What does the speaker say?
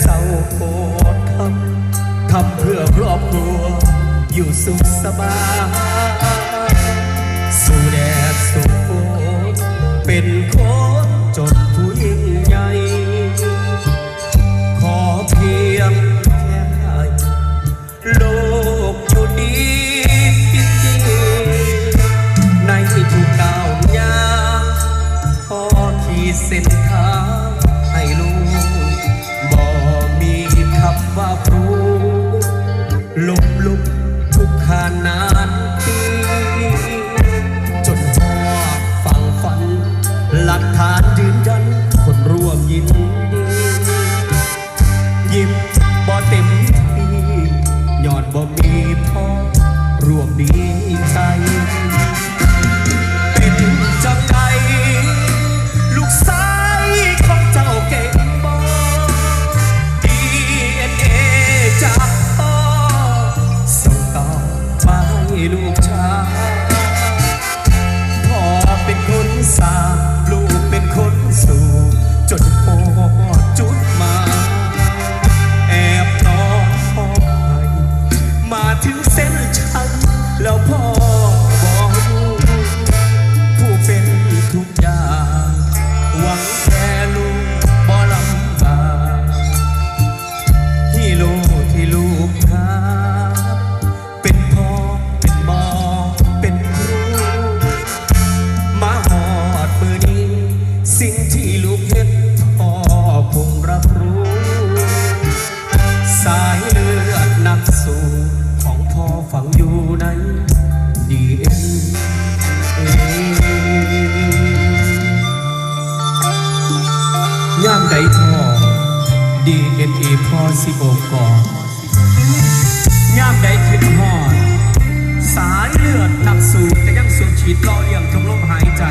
เศร้าปวดทำทำเพื่อครอบครัว อยู่สุขสบายสู่แดดสู่ฝนเป็นคนจนผู้ยิ่งใหญ่ ขอเพียงแค่ให้โลกอยู่ดีจริงๆในทุกก้าวย่างพอขีดเส้นทาง ว่าพรูลง ดียามใดทอดีเอ็พอสิบกก่อย่ามใดคิดหอด สารเลือดหนักสูงแต่ยังสูงฉีดรอเลี่ยงทุกลมหายใจ